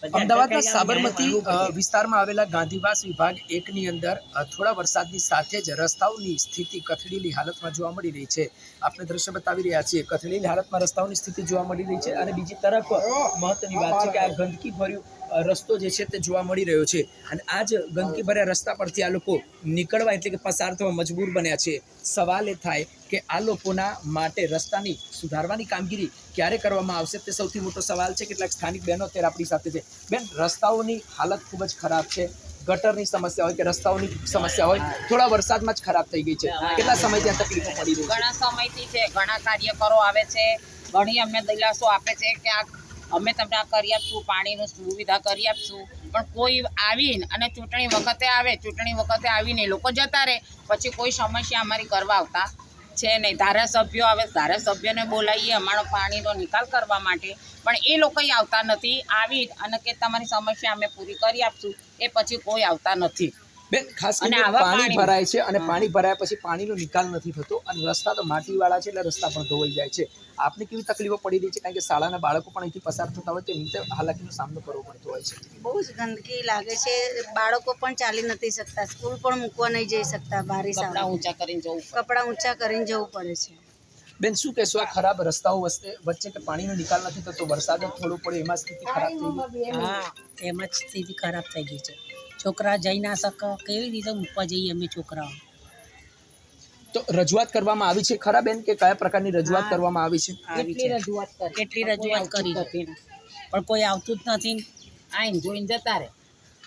અમદાવાદના સાબરમતી વિસ્તારમાં આવેલા ગાંધીવાસ વિભાગ એકની અંદર થોડા વરસાદની સાથે જ રસ્તાઓની સ્થિતિ કથળેલી હાલતમાં જોવા મળી રહી છે. આપણે દ્રશ્ય બતાવી રહ્યા છીએ. કથળેલી હાલતમાં રસ્તાઓની સ્થિતિ જોવા મળી રહી છે અને બીજી તરફ મહત્વની વાત છે કે આ ગંદકી ભર્યું રસ્તો જે છે તે જોવા મળી રહ્યો છે. અને આ જ ગંદકી ભર્યા રસ્તા પરથી આ લોકો નીકળવા એટલે કે પસાર થવા મજબૂર બન્યા છે. સવાલ એ થાય કે આ લોકોના માટે રસ્તાની સુધારવાની કામગીરી ક્યારે કરવામાં આવશે તે સૌથી મોટો સવાલ છે. કેટલાક સ્થાનિક બહેનો અત્યારે આપણી સાથે છે. બેન, રસ્તાઓની હાલત ખૂબ જ ખરાબ છે. ગટરની સમસ્યા હોય કે રસ્તાઓની સમસ્યા હોય, થોડા વરસાદમાં જ ખરાબ થઈ ગઈ છે. કેટલા સમયથી ત્યાં તકલીફો પડી રહી ઘણા સમયથી છે. ઘણા કાર્યકરો આવે છે. ઘણી અમને દિલાસો આપે છે કે આ અમે તમને આ કરી આપશું, પાણીની સુવિધા કરી આપશું. પણ કોઈ આવીને અને ચૂંટણી વખતે આવે, ચૂંટણી વખતે આવીને લોકો જતા રહે. પછી કોઈ સમસ્યા અમારી કરવા આવતા છે નહીં. ધારાસભ્યો આવે, ધારાસભ્યને બોલાવીએ, અમારો પાણીનો નિકાલ કરવા માટે. પણ એ લોકો આવતા નથી. આવી અને કે તમારી સમસ્યા અમે પૂરી કરી આપશું, એ પછી કોઈ આવતા નથી. બેન ખાસ કરીને પાણી ભરાય છે અને પાણી ભરાયા પછી પાણીનો નિકાલ નથી થતો અને રસ્તા તો માટીવાળા છે એટલે રસ્તા પણ ધોવાઈ જાય છે. આપને કેવી તકલીફો પડી રહી છે? કારણ કે શાળાના બાળકો પણ અહીંથી પસાર થતા હોય તો એની હાલાકીનો સામનો કરવો પડતો હોય છે. બહુ જ ગંદકી લાગે છે. બાળકો પણ ચાલી નથી શકતા. સ્કૂલ પણ મૂકવા નહીં જઈ શકતા બારી કપડાં ઊંચા કરીને જવું કપડાં ઊંચા કરીને જવું પડે છે. બેન શું કહેશો? આ ખરાબ રસ્તાઓ વચ્ચે વચ્ચે કે પાણીનો નિકાલ નથી થતો? વરસાદ જ થોડો પડે એમાં સ્થિતિ ખરાબ થઈ ગઈ. હા એમાં જ સ્થિતિ ખરાબ થઈ ગઈ છે. છોકરા જઈ ના શકે કેવી રીતે મૂકવા જઈએ અમે છોકરાઓ? તો રજૂઆત કરવામાં આવી છે ખરા બેન કે કયા પ્રકારની રજૂઆત કરવામાં આવી છે? કેટલી રજૂઆત કરી? કેટલી રજૂઆત કરી પણ કોઈ આવતું જ નથી આઈને જોઈને જતા રહે.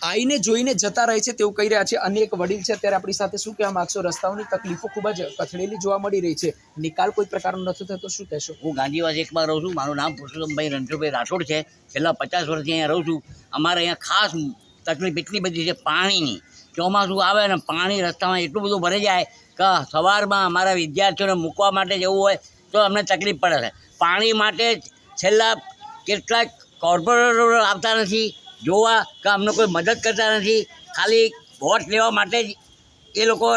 આઈને જોઈને જતા રહે છે તેવું કહી રહ્યા છે. અને એક વડીલ છે અત્યારે આપણી સાથે શું કહેવા માંગશો? રસ્તાઓની તકલીફો ખૂબ જ કથળેલી જોવા મળી રહી છે. નિકાલ કોઈ પ્રકારનો નથી થતો, શું કહેશો? હું ગાંધીવાસ એકમાં રહું છું. મારું નામ પુરુષોત્તમભાઈ રણછોડભાઈ રાઠોડ છે. છેલ્લા પચાસ વર્ષથી અહીંયા રહું છું. અમારે અહીંયા ખાસ તકલીફ એટલી બધી છે પાણીની. ચોમાસું આવે ને પાણી રસ્તામાં એટલું બધું ભરાઈ જાય કે સવારમાં અમારા વિદ્યાર્થીઓને મૂકવા માટે જવું હોય તો અમને તકલીફ પડે છે. પાણી માટે છેલ્લા કેટલાક કોર્પોરેટરો આવતા નથી. જોવા કે અમને કોઈ મદદ કરતા નથી. ખાલી વોટ લેવા માટે જ એ લોકો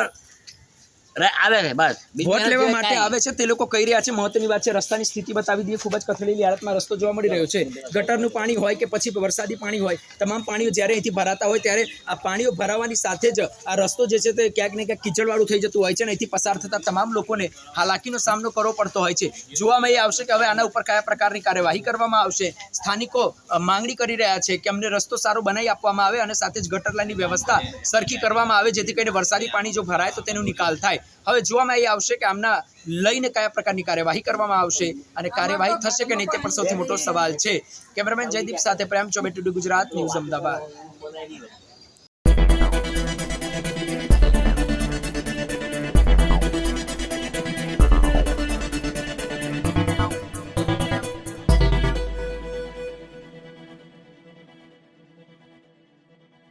આવે છે બસ. વોટ લેવા માટે આવે છે તે લોકો કહી રહ્યા છે મહત્વની વાત છે રસ્તાની સ્થિતિ બતાવી દઈએ. ખૂબ જ કથળેલી હાલતમાં રસ્તો જોવા મળી રહ્યો છે. ગટરનું પાણી હોય કે પછી વરસાદી પાણી હોય તમામ પાણીઓ જ્યારે અહીંથી ભરાતા હોય ત્યારે આ પાણીઓ ભરાવાની સાથે જ આ રસ્તો જે છે તે ક્યાંક ને ક્યાંક કીચડવાળું થઈ જતું હોય છે અને અહીંથી પસાર થતા તમામ લોકોને હાલાકીનો સામનો કરવો પડતો હોય છે. જોવામાં એ આવશે કે હવે આના ઉપર કયા પ્રકારની કાર્યવાહી કરવામાં આવશે. સ્થાનિકો માંગણી કરી રહ્યા છે કે અમને રસ્તો સારો બનાવી આપવામાં આવે અને સાથે જ ગટરલાઈનની વ્યવસ્થા સરખી કરવામાં આવે જેથી કરીને વરસાદી પાણી જો ભરાય તો તેનો નિકાલ થાય. હવે જોવામાં એ આવશે કે આમના લઈને કયા પ્રકારની કાર્યવાહી કરવામાં આવશે અને કાર્યવાહી થશે કે નહીં તે પણ સૌથી મોટો સવાલ છે. કેમેરામેન જયદીપ સાથે પ્રેમ ચોબે ટુડુ ગુજરાત ન્યૂઝ અમદાવાદ.